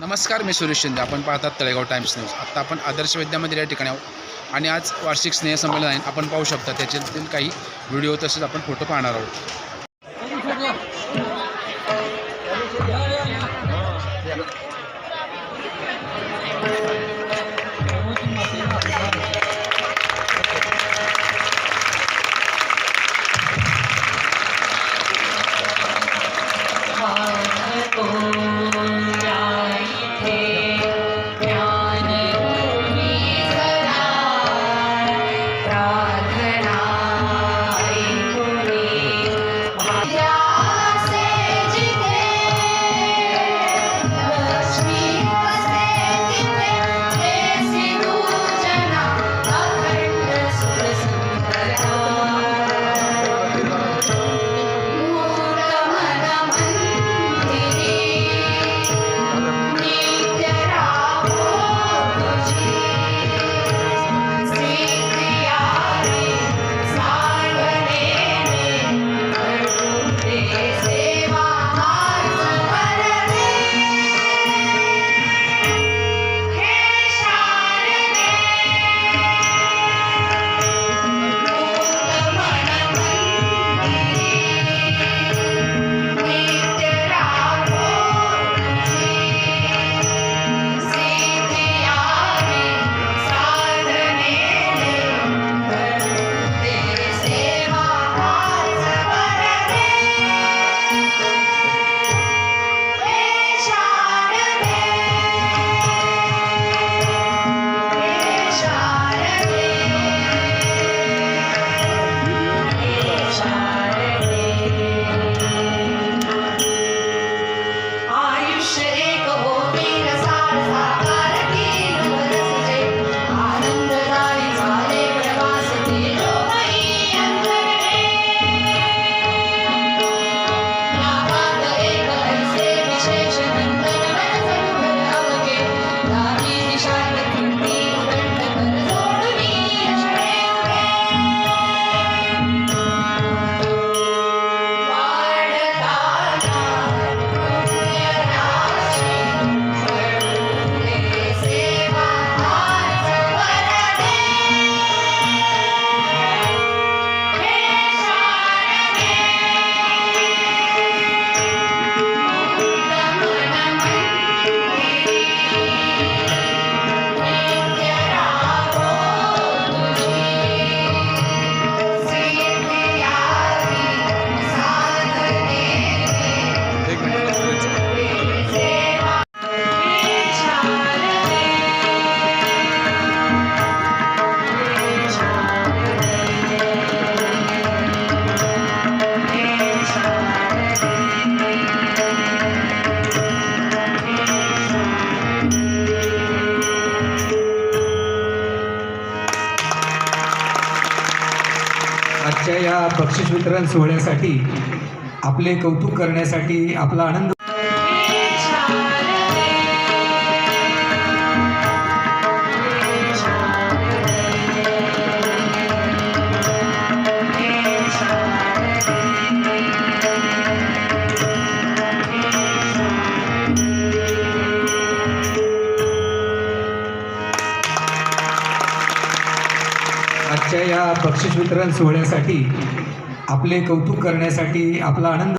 नमस्कार मी सुरेश शिंदे. आपण पाहतात तळेगाव टाइम्स न्यूज. आत्ता आपण आदर्श विद्यामंदिर या ठिकाणी आहोत. आणि आज वार्षिक स्नेहसंमेलन आहे. आपण पाहू शकता त्याच्यातील काही व्हिडिओ तसेच आपण फोटो पाहणार आहोत. आजच्या या बक्षीस वितरण सोहळ्यासाठी आपले कौतुक करण्यासाठी आपला आनंद आजच्या या बक्षीस वितरण सोहळ्यासाठी आपले कौतुक करण्यासाठी आपला आनंद